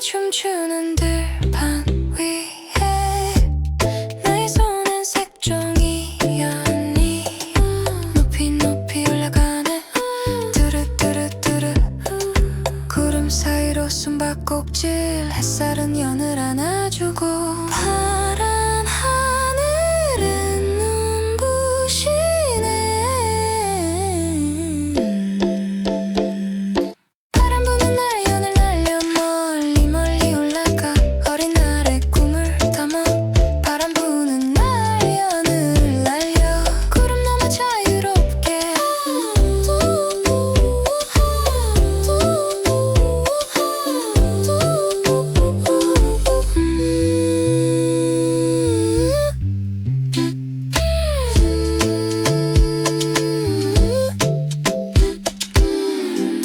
춤추는 들판 위에 나의 손엔 색종이였니? 높이 높이 올라가네 뚜루뚜루뚜루 구름 사이로 숨바꼭질 햇살은 연을 안아주고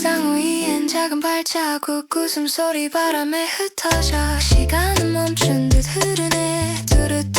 지상 위엔 작은 발자국 웃음소리 바람에 흩어져 시간은 멈춘 듯 흐르네 뚜렷